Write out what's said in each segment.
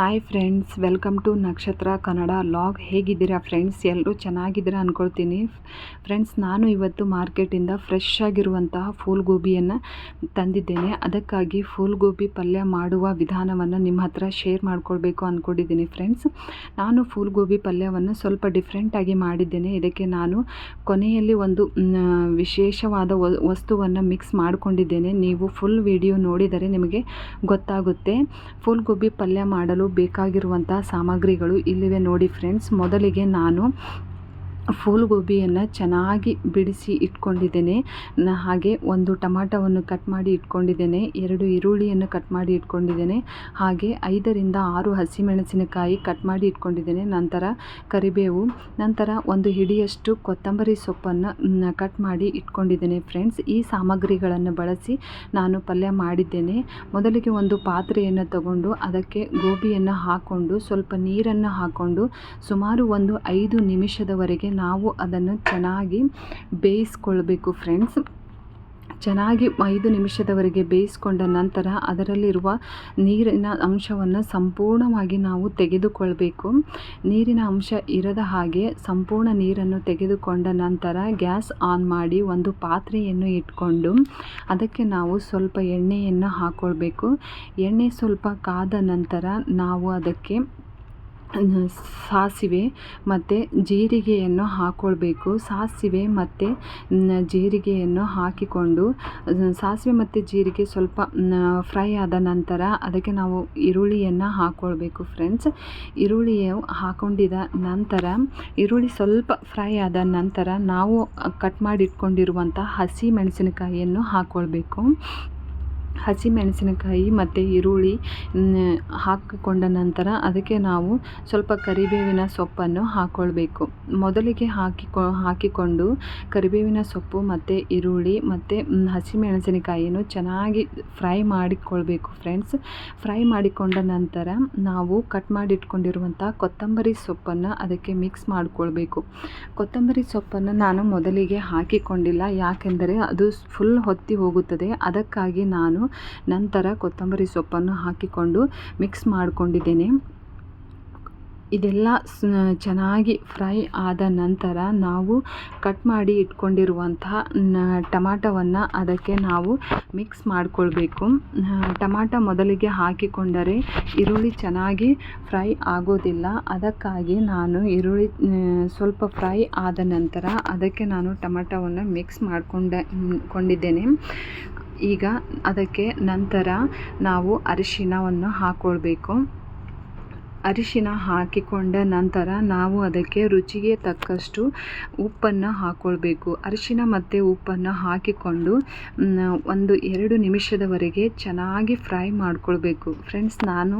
Hi friends welcome to ನಕ್ಷತ್ರ Kannada log ಹೇಗಿದ್ದೀರಾ friends ಎಲ್ಲರೂ ಚೆನ್ನಾಗಿದ್ದೀರಾ ಅಂದ್ಕೊಳ್ತೀನಿ ಫ್ರೆಂಡ್ಸ್ ನಾನು ಇವತ್ತು ಮಾರ್ಕೆಟಿಂದ ಫ್ರೆಶ್ ಆಗಿರುವಂತಹ ಫೂಲ್ ಗೋಬಿಯನ್ನು ತಂದಿದ್ದೇನೆ. ಅದಕ್ಕಾಗಿ ಫೂಲ್ ಗೋಬಿ ಪಲ್ಯ ಮಾಡುವ ವಿಧಾನವನ್ನು ನಿಮ್ಮ ಹತ್ರ ಶೇರ್ ಮಾಡ್ಕೊಳ್ಬೇಕು ಅಂದ್ಕೊಂಡಿದ್ದೀನಿ ಫ್ರೆಂಡ್ಸ್ ನಾನು ಫೂಲ್ ಗೋಬಿ ಪಲ್ಯವನ್ನು ಸ್ವಲ್ಪ ಡಿಫ್ರೆಂಟಾಗಿ ಮಾಡಿದ್ದೇನೆ. ಇದಕ್ಕೆ ನಾನು ಕೊನೆಯಲ್ಲಿ ಒಂದು ವಿಶೇಷವಾದ ವಸ್ತುವನ್ನು ಮಿಕ್ಸ್ ಮಾಡಿಕೊಂಡಿದ್ದೇನೆ. ನೀವು ಫುಲ್ ವಿಡಿಯೋ ನೋಡಿದರೆ ನಿಮಗೆ ಗೊತ್ತಾಗುತ್ತೆ. ಫುಲ್ ಗೋಬಿ ಪಲ್ಯ ಮಾಡಲು ಬೇಕಾಗಿರುವಂಥ ಸಾಮಗ್ರಿಗಳು ಇಲ್ಲಿವೆ ನೋಡಿ ಫ್ರೆಂಡ್ಸ್. ಮೊದಲಿಗೆ ನಾನು ಫೂಲ್ ಗೋಬಿಯನ್ನು ಚೆನ್ನಾಗಿ ಬಿಡಿಸಿ ಇಟ್ಕೊಂಡಿದ್ದೇನೆ. ಹಾಗೆ ಒಂದು ಟೊಮಾಟೊವನ್ನು ಕಟ್ ಮಾಡಿ ಇಟ್ಕೊಂಡಿದ್ದೇನೆ. ಎರಡು ಈರುಳ್ಳಿಯನ್ನು ಕಟ್ ಮಾಡಿ ಇಟ್ಕೊಂಡಿದ್ದೇನೆ. ಹಾಗೆ ಐದರಿಂದ ಆರು ಹಸಿಮೆಣಸಿನಕಾಯಿ ಕಟ್ ಮಾಡಿ ಇಟ್ಕೊಂಡಿದ್ದೇನೆ. ನಂತರ ಕರಿಬೇವು, ನಂತರ ಒಂದು ಹಿಡಿಯಷ್ಟು ಕೊತ್ತಂಬರಿ ಸೊಪ್ಪನ್ನು ಕಟ್ ಮಾಡಿ ಇಟ್ಕೊಂಡಿದ್ದೇನೆ ಫ್ರೆಂಡ್ಸ್. ಈ ಸಾಮಗ್ರಿಗಳನ್ನು ಬಳಸಿ ನಾನು ಪಲ್ಯ ಮಾಡಿದ್ದೇನೆ. ಮೊದಲಿಗೆ ಒಂದು ಪಾತ್ರೆಯನ್ನು ತಗೊಂಡು ಅದಕ್ಕೆ ಗೋಬಿಯನ್ನು ಹಾಕ್ಕೊಂಡು ಸ್ವಲ್ಪ ನೀರನ್ನು ಹಾಕ್ಕೊಂಡು ಸುಮಾರು ಒಂದು ಐದು ನಿಮಿಷದವರೆಗೆ ನಾವು ಅದನ್ನು ಚೆನ್ನಾಗಿ ಬೇಯಿಸ್ಕೊಳ್ಬೇಕು ಫ್ರೆಂಡ್ಸ್ ಚೆನ್ನಾಗಿ ಐದು ನಿಮಿಷದವರೆಗೆ ಬೇಯಿಸ್ಕೊಂಡ ನಂತರ ಅದರಲ್ಲಿರುವ ನೀರಿನ ಅಂಶವನ್ನು ಸಂಪೂರ್ಣವಾಗಿ ನಾವು ತೆಗೆದುಕೊಳ್ಬೇಕು. ನೀರಿನ ಅಂಶ ಇರದ ಹಾಗೆ ಸಂಪೂರ್ಣ ನೀರನ್ನು ತೆಗೆದುಕೊಂಡ ನಂತರ ಗ್ಯಾಸ್ ಆನ್ ಮಾಡಿ ಒಂದು ಪಾತ್ರೆಯನ್ನು ಇಟ್ಕೊಂಡು ಅದಕ್ಕೆ ನಾವು ಸ್ವಲ್ಪ ಎಣ್ಣೆಯನ್ನು ಹಾಕ್ಕೊಳ್ಬೇಕು ಎಣ್ಣೆ ಸ್ವಲ್ಪ ಕಾದ ನಂತರ ನಾವು ಅದಕ್ಕೆ ಸಾಸಿವೆ ಮತ್ತು ಜೀರಿಗೆಯನ್ನು ಹಾಕ್ಕೊಳ್ಬೇಕು ಸಾಸಿವೆ ಮತ್ತು ಜೀರಿಗೆಯನ್ನು ಹಾಕಿಕೊಂಡು ಸಾಸಿವೆ ಮತ್ತು ಜೀರಿಗೆ ಸ್ವಲ್ಪ ಫ್ರೈ ಆದ ನಂತರ ಅದಕ್ಕೆ ನಾವು ಈರುಳ್ಳಿಯನ್ನು ಹಾಕ್ಕೊಳ್ಬೇಕು ಫ್ರೆಂಡ್ಸ್. ಈರುಳ್ಳಿಯು ಹಾಕೊಂಡಿದ ನಂತರ, ಈರುಳ್ಳಿ ಸ್ವಲ್ಪ ಫ್ರೈ ಆದ ನಂತರ ನಾವು ಕಟ್ ಮಾಡಿಟ್ಕೊಂಡಿರುವಂಥ ಹಸಿ ಮೆಣಸಿನಕಾಯಿಯನ್ನು ಹಾಕ್ಕೊಳ್ಬೇಕು ಹಸಿಮೆಣಸಿನಕಾಯಿ ಮತ್ತು ಈರುಳ್ಳಿ ಹಾಕಿಕೊಂಡ ನಂತರ ಅದಕ್ಕೆ ನಾವು ಸ್ವಲ್ಪ ಕರಿಬೇವಿನ ಸೊಪ್ಪನ್ನು ಹಾಕ್ಕೊಳ್ಬೇಕು ಮೊದಲಿಗೆ ಹಾಕಿಕೊ, ಹಾಕಿಕೊಂಡು ಕರಿಬೇವಿನ ಸೊಪ್ಪು ಮತ್ತು ಈರುಳ್ಳಿ ಮತ್ತು ಹಸಿಮೆಣಸಿನಕಾಯಿಯನ್ನು ಚೆನ್ನಾಗಿ ಫ್ರೈ ಮಾಡಿಕೊಳ್ಬೇಕು ಫ್ರೆಂಡ್ಸ್. ಫ್ರೈ ಮಾಡಿಕೊಂಡ ನಂತರ ನಾವು ಕಟ್ ಮಾಡಿಟ್ಕೊಂಡಿರುವಂಥ ಕೊತ್ತಂಬರಿ ಸೊಪ್ಪನ್ನು ಅದಕ್ಕೆ ಮಿಕ್ಸ್ ಮಾಡಿಕೊಳ್ಬೇಕು. ಕೊತ್ತಂಬರಿ ಸೊಪ್ಪನ್ನು ನಾನು ಮೊದಲಿಗೆ ಹಾಕಿಕೊಂಡಿಲ್ಲ, ಯಾಕೆಂದರೆ ಅದು ಫುಲ್ ಹೊತ್ತಿ ಹೋಗುತ್ತದೆ. ಅದಕ್ಕಾಗಿ ನಾನು ನಂತರ ಕೊತ್ತಂಬರಿ ಸೊಪ್ಪನ್ನು ಹಾಕಿಕೊಂಡು ಮಿಕ್ಸ್ ಮಾಡಿಕೊಂಡಿದ್ದೇನೆ. ಇದೆಲ್ಲ ಚೆನ್ನಾಗಿ ಫ್ರೈ ಆದ ನಂತರ ನಾವು ಕಟ್ ಮಾಡಿ ಇಟ್ಕೊಂಡಿರುವಂತಹ ಟಮಾಟವನ್ನು ಅದಕ್ಕೆ ನಾವು ಮಿಕ್ಸ್ ಮಾಡಿಕೊಳ್ಬೇಕು. ಟಮಾಟ ಮೊದಲಿಗೆ ಹಾಕಿಕೊಂಡರೆ ಈರುಳ್ಳಿ ಚೆನ್ನಾಗಿ ಫ್ರೈ ಆಗೋದಿಲ್ಲ. ಅದಕ್ಕಾಗಿ ನಾನು ಈರುಳ್ಳಿ ಸ್ವಲ್ಪ ಫ್ರೈ ಆದ ನಂತರ ಅದಕ್ಕೆ ನಾನು ಟಮಾಟವನ್ನು ಮಿಕ್ಸ್ ಮಾಡಿಕೊಂಡ ಕೊಂಡಿದ್ದೇನೆ. ಈಗ ಅದಕ್ಕೆ ನಂತರ ನಾವು ಅರಿಶಿಣವನ್ನು ಹಾಕ್ಕೊಳ್ಬೇಕು ಅರಿಶಿನ ಹಾಕಿಕೊಂಡ ನಂತರ ನಾವು ಅದಕ್ಕೆ ರುಚಿಗೆ ತಕ್ಕಷ್ಟು ಉಪ್ಪನ್ನು ಹಾಕ್ಕೊಳ್ಬೇಕು ಅರಿಶಿನ ಮತ್ತು ಉಪ್ಪನ್ನು ಹಾಕಿಕೊಂಡು ಒಂದು ಎರಡು ನಿಮಿಷದವರೆಗೆ ಚೆನ್ನಾಗಿ ಫ್ರೈ ಮಾಡಿಕೊಳ್ಬೇಕು. ಫ್ರೆಂಡ್ಸ್, ನಾನು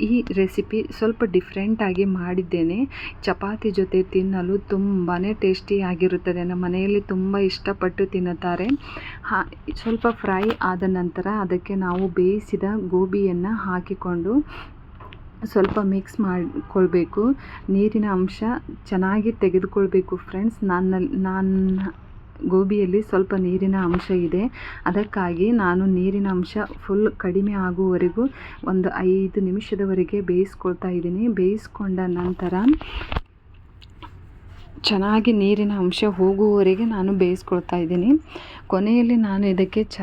ಈ ರೆಸಿಪಿ ಸ್ವಲ್ಪ ಡಿಫ್ರೆಂಟಾಗಿ ಮಾಡಿದ್ದೇನೆ. ಚಪಾತಿ ಜೊತೆ ತಿನ್ನಲು ತುಂಬಾ ಟೇಸ್ಟಿಯಾಗಿರುತ್ತದೆ ನಮ್ಮ ಮನೆಯಲ್ಲಿ ತುಂಬ ಇಷ್ಟಪಟ್ಟು ತಿನ್ನುತ್ತಾರೆ. ಹಾ, ಸ್ವಲ್ಪ ಫ್ರೈ ಆದ ನಂತರ ಅದಕ್ಕೆ ನಾವು ಬೇಯಿಸಿದ ಗೋಬಿಯನ್ನು ಹಾಕಿಕೊಂಡು ಸ್ವಲ್ಪ ಮಿಕ್ಸ್ ಮಾಡಿಕೊಳ್ಬೇಕು. ನೀರಿನ ಅಂಶ ಚೆನ್ನಾಗಿ ತೆಗೆದುಕೊಳ್ಬೇಕು ಫ್ರೆಂಡ್ಸ್ ನನ್ನ ನನ್ನ ಗೋಬಿಯಲ್ಲಿ ಸ್ವಲ್ಪ ನೀರಿನ ಅಂಶ ಇದೆ. ಅದಕ್ಕಾಗಿ ನಾನು ನೀರಿನ ಅಂಶ ಫುಲ್ ಕಡಿಮೆ ಆಗುವವರೆಗೂ ಒಂದು ಐದು ನಿಮಿಷದವರೆಗೆ ಬೇಯಿಸ್ಕೊಳ್ತಾ ಇದ್ದೀನಿ. ಬೇಯಿಸ್ಕೊಂಡ ನಂತರ ಚೆನ್ನಾಗಿ ನೀರಿನ ಅಂಶ ಹೋಗುವವರೆಗೆ ನಾನು ಬೇಯಿಸ್ಕೊಳ್ತಾ ಇದ್ದೀನಿ. ಕೊನೆಯಲ್ಲಿ ನಾನು ಇದಕ್ಕೆ ಚ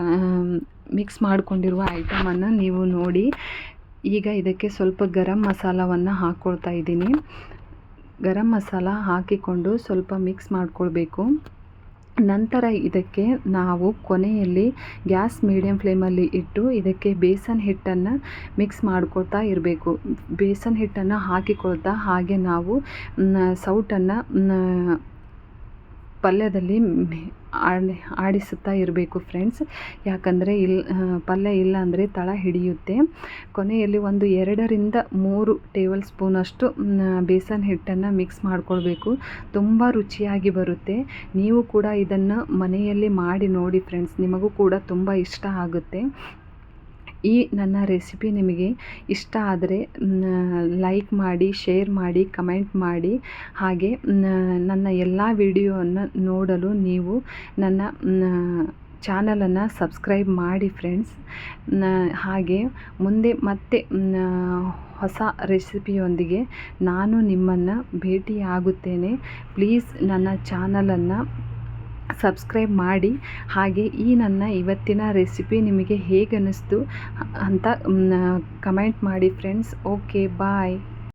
ಮಿಕ್ಸ್ ಮಾಡಿಕೊಂಡಿರುವ ಐಟಮನ್ನು ನೀವು ನೋಡಿ. ಈಗ ಇದಕ್ಕೆ ಸ್ವಲ್ಪ ಗರಂ ಮಸಾಲವನ್ನು ಹಾಕ್ಕೊಳ್ತಾ ಇದ್ದೀನಿ. ಗರಂ ಮಸಾಲ ಹಾಕಿಕೊಂಡು ಸ್ವಲ್ಪ ಮಿಕ್ಸ್ ಮಾಡಿಕೊಳ್ಬೇಕು. ನಂತರ ಇದಕ್ಕೆ ನಾವು ಕೊನೆಯಲ್ಲಿ ಗ್ಯಾಸ್ ಮೀಡಿಯಂ ಫ್ಲೇಮಲ್ಲಿ ಇಟ್ಟು ಇದಕ್ಕೆ ಬೇಸನ್ ಹಿಟ್ಟನ್ನು ಮಿಕ್ಸ್ ಮಾಡ್ಕೊಳ್ತಾ ಇರಬೇಕು. ಬೇಸನ್ ಹಿಟ್ಟನ್ನು ಹಾಕಿಕೊಳ್ತಾ ಹಾಗೆ ನಾವು ಸೌಟನ್ನು ಪಲ್ಯದಲ್ಲಿ ಆಡಿ ಆಡಿಸುತ್ತಾ ಇರಬೇಕು ಫ್ರೆಂಡ್ಸ್ ಯಾಕಂದರೆ ಇಲ್ಲ ಪಲ್ಯ ಇಲ್ಲ ಅಂದರೆ ತಳ ಹಿಡಿಯುತ್ತೆ. ಕೊನೆಯಲ್ಲಿ ಒಂದು ಎರಡರಿಂದ ಮೂರು ಟೇಬಲ್ ಸ್ಪೂನಷ್ಟು ಬೇಸನ್ ಹಿಟ್ಟನ್ನು ಮಿಕ್ಸ್ ಮಾಡಿಕೊಳ್ಬೇಕು. ತುಂಬ ರುಚಿಯಾಗಿ ಬರುತ್ತೆ. ನೀವು ಕೂಡ ಇದನ್ನು ಮನೆಯಲ್ಲಿ ಮಾಡಿ ನೋಡಿ ಫ್ರೆಂಡ್ಸ್ ನಿಮಗೂ ಕೂಡ ತುಂಬ ಇಷ್ಟ ಆಗುತ್ತೆ. ಈ ನನ್ನ ರೆಸಿಪಿ ನಿಮಗೆ ಇಷ್ಟ ಆದರೆ ಲೈಕ್ ಮಾಡಿ, ಶೇರ್ ಮಾಡಿ, ಕಮೆಂಟ್ ಮಾಡಿ. ಹಾಗೆ ನನ್ನ ಎಲ್ಲ ವಿಡಿಯೋವನ್ನು ನೋಡಲು ನೀವು ನನ್ನ ಚಾನಲನ್ನು ಸಬ್ಸ್ಕ್ರೈಬ್ ಮಾಡಿ ಫ್ರೆಂಡ್ಸ್. ಹಾಗೆ ಮುಂದೆ ಮತ್ತೆ ಹೊಸ ರೆಸಿಪಿಯೊಂದಿಗೆ ನಾನು ನಿಮ್ಮನ್ನು ಭೇಟಿಯಾಗುತ್ತೇನೆ. ಪ್ಲೀಸ್ ನನ್ನ ಚಾನಲನ್ನು ಸಬ್ಸ್ಕ್ರೈಬ್ ಮಾಡಿ. ಹಾಗೆ ಈ ನನ್ನ ಇವತ್ತಿನ ರೆಸಿಪಿ ನಿಮಗೆ ಹೇಗೆ ಅನ್ನಿಸ್ತು ಅಂತ ಕಮೆಂಟ್ ಮಾಡಿ ಫ್ರೆಂಡ್ಸ್ ಓಕೆ ಬಾಯ್